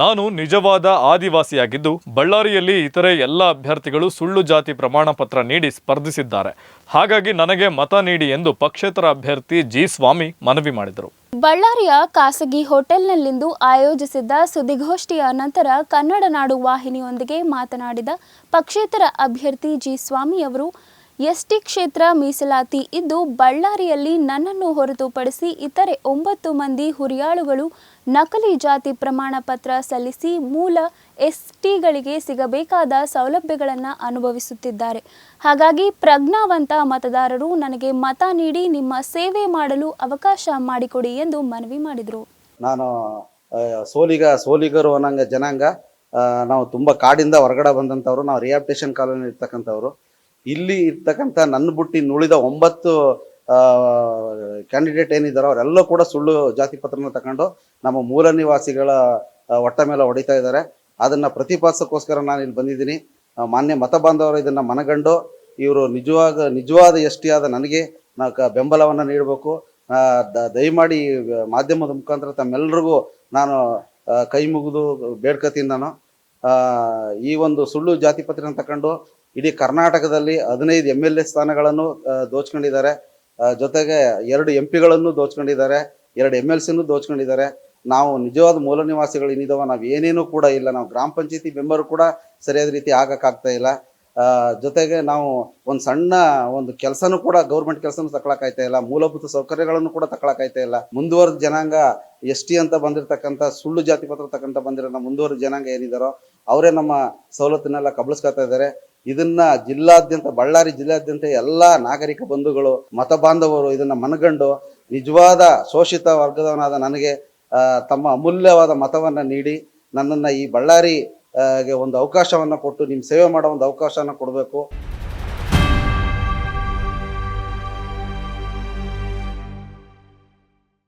ನಾನು ನಿಜವಾದ ಆದಿವಾಸಿಯಾಗಿದ್ದು ಬಳ್ಳಾರಿಯಲ್ಲಿ ಇತರೆ ಎಲ್ಲ ಅಭ್ಯರ್ಥಿಗಳು ಸುಳ್ಳು ಜಾತಿ ಪ್ರಮಾಣ ಪತ್ರ ನೀಡಿ ಸ್ಪರ್ಧಿಸಿದ್ದಾರೆ. ಹಾಗಾಗಿ ನನಗೆ ಮತ ನೀಡಿ ಎಂದು ಪಕ್ಷೇತರ ಅಭ್ಯರ್ಥಿ ಜಿ ಸ್ವಾಮಿ ಮನವಿ ಮಾಡಿದರು. ಬಳ್ಳಾರಿಯ ಖಾಸಗಿ ಹೋಟೆಲ್ನಲ್ಲಿಂದು ಆಯೋಜಿಸಿದ್ದ ಸುದ್ದಿಗೋಷ್ಠಿಯ ನಂತರ ಕನ್ನಡ ನಾಡು ವಾಹಿನಿಯೊಂದಿಗೆ ಮಾತನಾಡಿದ ಪಕ್ಷೇತರ ಅಭ್ಯರ್ಥಿ ಜಿ ಸ್ವಾಮಿ ಅವರು ಎಸ್ಟಿ ಕ್ಷೇತ್ರ ಮೀಸಲಾತಿ ಇದ್ದು ಬಳ್ಳಾರಿಯಲ್ಲಿ ನನ್ನನ್ನು ಹೊರತುಪಡಿಸಿ ಇತರೆ ಒಂಬತ್ತು ಮಂದಿ ಹುರಿಯಾಳುಗಳು ನಕಲಿ ಜಾತಿ ಪ್ರಮಾಣ ಪತ್ರ ಸಲ್ಲಿಸಿ ಮೂಲ ಎಸ್ಟಿಗಳಿಗೆ ಸಿಗಬೇಕಾದ ಸೌಲಭ್ಯಗಳನ್ನು ಅನುಭವಿಸುತ್ತಿದ್ದಾರೆ. ಹಾಗಾಗಿ ಪ್ರಜ್ಞಾವಂತ ಮತದಾರರು ನನಗೆ ಮತ ನೀಡಿ ನಿಮ್ಮ ಸೇವೆ ಮಾಡಲು ಅವಕಾಶ ಮಾಡಿಕೊಡಿ ಎಂದು ಮನವಿ ಮಾಡಿದರು. ನಾನು ಸೋಲಿಗ, ಸೋಲಿಗರು ಅನ್ನಂಗ ಜನಾಂಗ ನಾವು ತುಂಬ ಕಾಡಿಂದ ಹೊರಗಡೆ ಬಂದಂಥವ್ರು, ನಾವು ರಿಯಾಪ್ಟೇಷನ್ ಕಾಲೋನಿ ಇರ್ತಕ್ಕಂಥವ್ರು. ಇಲ್ಲಿ ಇರ್ತಕ್ಕಂಥ ನನ್ನ ಬುಟ್ಟಿ ಉಳಿದ ಒಂಬತ್ತು ಕ್ಯಾಂಡಿಡೇಟ್ ಏನಿದ್ದಾರೋ ಅವರೆಲ್ಲ ಕೂಡ ಸುಳ್ಳು ಜಾತಿ ಪತ್ರನ ತಗೊಂಡು ನಮ್ಮ ಮೂಲ ನಿವಾಸಿಗಳ ಒಟ್ಟ ಮೇಲೆ ಹೊಡಿತಾ ಇದ್ದಾರೆ. ಅದನ್ನ ಪ್ರತಿಪಾದಿಸೋಕ್ಕೋಸ್ಕರ ನಾನು ಇಲ್ಲಿ ಬಂದಿದ್ದೀನಿ. ಮಾನ್ಯ ಮತ ಬಾಂಧವರು ಇದನ್ನ ಮನಗಂಡು ಇವರು ನಿಜವಾಗ, ನಿಜವಾದ ಎಷ್ಟಿ ಆದ ನನಗೆ ನಾವು ಕ- ಬೆಂಬಲವನ್ನು ನೀಡಬೇಕು. ದಯಮಾಡಿ ಮಾಧ್ಯಮದ ಮುಖಾಂತರ ತಮ್ಮೆಲ್ಲರಿಗೂ ನಾನು ಕೈ ಮುಗಿದು ಬೇಡ್ಕತೀನಿ ನಾನು. ಈ ಒಂದು ಸುಳ್ಳು ಜಾತಿ ಪತ್ರ ತಕೊಂಡು ಇಡೀ ಕರ್ನಾಟಕದಲ್ಲಿ ಹದಿನೈದು ಎಂ ಎಲ್ ಎ ಸ್ಥಾನಗಳನ್ನು ದೋಚ್ಕೊಂಡಿದ್ದಾರೆ. ಜೊತೆಗೆ ಎರಡು ಎಂ ಪಿಗಳನ್ನು ದೋಚ್ಕೊಂಡಿದ್ದಾರೆ. ಎರಡು ಎಂ ಎಲ್ ಸಿನೂ ದೋಚ್ಕೊಂಡಿದ್ದಾರೆ. ನಾವು ನಿಜವಾದ ಮೂಲ ನಿವಾಸಿಗಳು ಏನಿದಾವ ನಾವು ಏನೇನೂ ಕೂಡ ಇಲ್ಲ. ನಾವು ಗ್ರಾಮ ಪಂಚಾಯತಿ ಮೆಂಬರ್ ಕೂಡ ಸರಿಯಾದ ರೀತಿ ಆಗಕ್ಕಾಗ್ತಾ ಇಲ್ಲ. ಜೊತೆಗೆ ನಾವು ಒಂದು ಸಣ್ಣ ಒಂದು ಕೆಲಸನೂ ಕೂಡ ಗೌರ್ಮೆಂಟ್ ಕೆಲಸನೂ ತಗೊಳಕಾಯ್ತಾ ಇಲ್ಲ. ಮೂಲಭೂತ ಸೌಕರ್ಯಗಳನ್ನು ಕೂಡ ತಗೊಳಕಾಯ್ತಾ ಇಲ್ಲ. ಮುಂದುವರೆದ ಜನಾಂಗ ಎಸ್ ಟಿ ಅಂತ ಬಂದಿರತಕ್ಕಂಥ, ಸುಳ್ಳು ಜಾತಿ ಪತ್ರ ತಕ್ಕಂತ ಬಂದಿರೋ ಮುಂದುವರೆದ ಜನಾಂಗ ಏನಿದಾರೋ ಅವರೇ ನಮ್ಮ ಸವಲತ್ತನ್ನೆಲ್ಲ ಕಬಳಿಸ್ಕೊತಾ ಇದ್ದಾರೆ. ಇದನ್ನ ಜಿಲ್ಲಾದ್ಯಂತ, ಬಳ್ಳಾರಿ ಜಿಲ್ಲಾದ್ಯಂತ ಎಲ್ಲಾ ನಾಗರಿಕ ಬಂಧುಗಳು, ಮತ ಬಾಂಧವರು ಇದನ್ನ ಮನಗಂಡು ನಿಜವಾದ ಶೋಷಿತ ವರ್ಗದವನಾದ ನನಗೆ ತಮ್ಮ ಅಮೂಲ್ಯವಾದ ಮತವನ್ನ ನೀಡಿ ನನ್ನನ್ನ ಈ ಬಳ್ಳಾರಿ ಗೆ ಒಂದು ಅವಕಾಶವನ್ನ ಕೊಟ್ಟು ನಿಮ್ಮ ಸೇವೆ ಮಾಡೋ ಒಂದು ಅವಕಾಶನ ಕೊಡಬೇಕು.